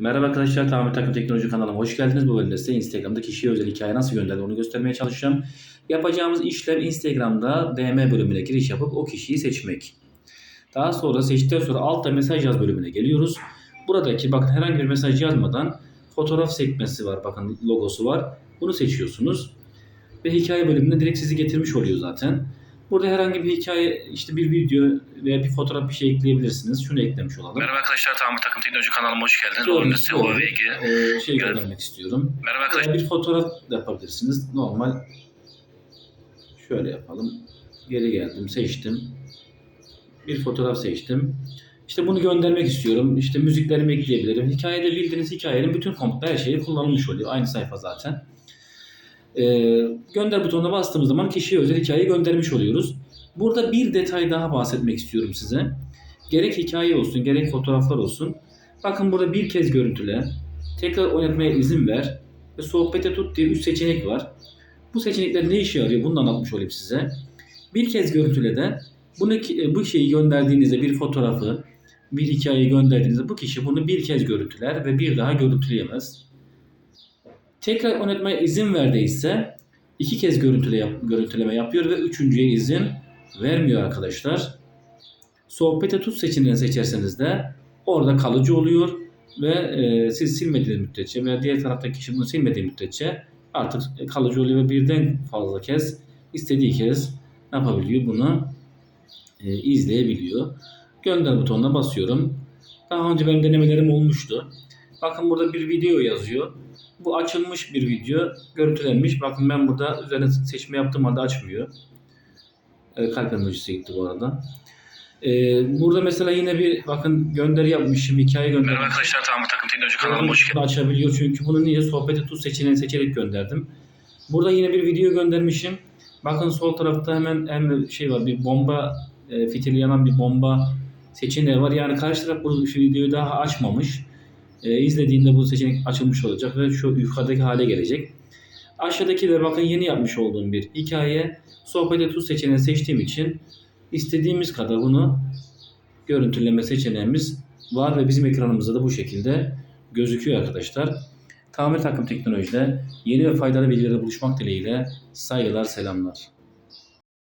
Merhaba arkadaşlar, Tamir Takım Teknoloji kanalıma hoş geldiniz. Bu bölümde size Instagram'da kişiye özel hikaye nasıl gönderdi onu göstermeye çalışacağım. Yapacağımız işlem Instagram'da DM bölümüne giriş yapıp o kişiyi seçmek. Daha sonra seçtikten sonra altta mesaj yaz bölümüne geliyoruz. Buradaki bakın herhangi bir mesaj yazmadan fotoğraf sekmesi var. Bakın logosu var. Bunu seçiyorsunuz. Ve hikaye bölümüne direkt sizi getirmiş oluyor zaten. Burada herhangi bir hikaye, işte bir video veya bir fotoğraf bir şey ekleyebilirsiniz. Şunu eklemiş olalım. Merhaba arkadaşlar, Tamir Takım Teknoloji kanalıma hoş geldiniz. Doğru, size doğru. UAV'ye Ee, şey göndermek istiyorum. Merhaba arkadaşlar. Veya bir fotoğraf da yapabilirsiniz. Normal şöyle yapalım. Geri geldim, seçtim. Bir fotoğraf seçtim. İşte bunu göndermek istiyorum. İşte müziklerimi ekleyebilirim. Hikayede bildiğiniz hikayenin bütün komutlar her şeyi kullanılmış oluyor. Aynı sayfa zaten. Ee, gönder butonuna bastığımız zaman kişiye özel hikayeyi göndermiş oluyoruz. Burada bir detay daha bahsetmek istiyorum size. Gerek hikaye olsun, gerek fotoğraflar olsun. Bakın burada bir kez görüntüle, tekrar oynatmaya izin ver ve sohbete tut diye 3 seçenek var. Bu seçenekler ne işe yarıyor? Bunu anlatmış olayım size. Bir kez görüntüle de bunu, bu şeyi gönderdiğinizde bir fotoğrafı, bir hikayeyi gönderdiğinizde bu kişi bunu bir kez görüntüler ve bir daha görüntüleyemez. Tekrar oynatmaya izin verdiyse iki kez görüntüle yap, görüntüleme yapıyor ve üçüncüye izin vermiyor arkadaşlar. Sohbete tut seçeneğini seçerseniz de orada kalıcı oluyor ve e, siz silmediğiniz müddetçe veya diğer taraftaki kişi bunu silmediği müddetçe artık kalıcı oluyor ve birden fazla kez istediği kez ne yapabiliyor bunu e, izleyebiliyor. Gönder butonuna basıyorum. Daha önce benim denemelerim olmuştu. Bakın burada bir video yazıyor. Bu açılmış bir video. Görüntülenmiş. Bakın ben burada üzerine seçme yaptığım halde açmıyor. E, kalp emojisi gitti bu arada. E, burada mesela yine bir bakın gönderi yapmışım. Hikaye Merhaba göndermişim. arkadaşlar, Tamir Takım Teknoloji kanalıma hoş geldiniz. açabiliyor çünkü bunu niye sohbeti tut seçeneğini seçerek gönderdim. Burada yine bir video göndermişim. Bakın sol tarafta hemen hem şey var bir bomba e, fitili yanan bir bomba seçeneği var. Yani karşı taraf bu şu videoyu daha açmamış. E, izlediğinde bu seçenek açılmış olacak ve şu yukarıdaki hale gelecek. Aşağıdaki de bakın yeni yapmış olduğum bir hikaye. Sohbete tut seçeneğini seçtiğim için istediğimiz kadar bunu görüntüleme seçeneğimiz var ve bizim ekranımızda da bu şekilde gözüküyor arkadaşlar. Tamir takım teknolojide yeni ve faydalı bilgilerle buluşmak dileğiyle saygılar selamlar.